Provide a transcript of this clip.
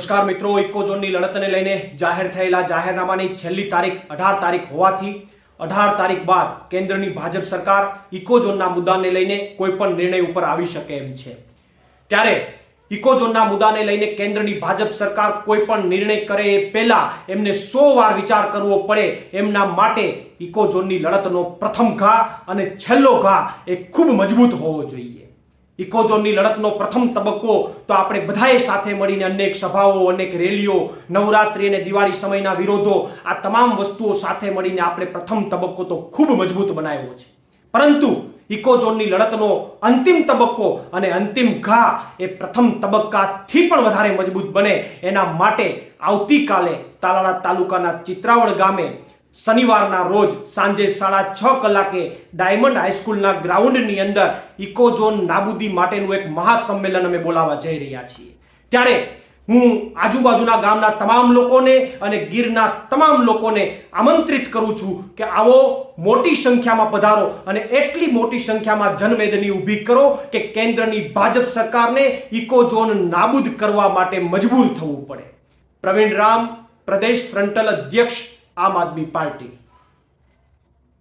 નમસ્કાર મિત્રો ઇકોઝોનની લડતને લઈને જાહેર થયેલા જાહેરનામાની છેલ્લી તારીખ અઢાર તારીખ હોવાથી અઢાર તારીખ બાદ કેન્દ્રની ભાજપ સરકાર ઇકોઝોનના મુદ્દાને લઈને કોઈ પણ નિર્ણય ઉપર આવી શકે એમ છે. ત્યારે ઇકોઝોનના મુદ્દાને લઈને કેન્દ્રની ભાજપ સરકાર કોઈ પણ નિર્ણય કરે એ પહેલા એમને સો વાર વિચાર કરવો પડે એમના માટે ઇકોઝોનની લડતનો પ્રથમ ઘા અને છેલ્લો ઘા એ ખૂબ મજબૂત હોવો જોઈએ. ઇકોઝોનની લડતનો પ્રથમ તબક્કો તો આપણે બધાએ સાથે મળીને અનેક સભાઓ, અનેક રેલીઓ, નવરાત્રી અને દિવાળી સમયના વિરોધો, આ તમામ વસ્તુઓ સાથે મળીને આપણે પ્રથમ તબક્કો તો ખૂબ મજબૂત બનાવ્યો છે. પરંતુ ઇકોઝોનની લડતનો અંતિમ તબક્કો અને અંતિમ ઘા એ પ્રથમ તબક્કાથી પણ વધારે મજબૂત બને. એના માટે આવતીકાલે તાલાળા તાલુકાના ચિત્રાવડ ગામે શનિવારના રોજ સાંજે સાડા છ કલાકે ડાયમંડ હાઈસ્કૂલના ગ્રાઉન્ડની અંદર ઇકોઝોન નાબૂદી માટેનું એક મહાસંમેલન અમે બોલાવવા જઈ રહ્યા છીએ. ત્યારે હું આજુબાજુના ગામના તમામ લોકોને અને ગીરના તમામ લોકોને આમંત્રિત કરું છું કે આવો મોટી સંખ્યામાં પધારો અને એટલી મોટી સંખ્યામાં જનમેદની ઊભી કરો કે કેન્દ્રની ભાજપ સરકારને ઇકોઝોન નાબૂદ કરવા માટે મજબૂર થવું પડે. પ્રવીણ રામ, પ્રદેશ ફ્રન્ટલ અધ્યક્ષ આમ આદમી પાર્ટી.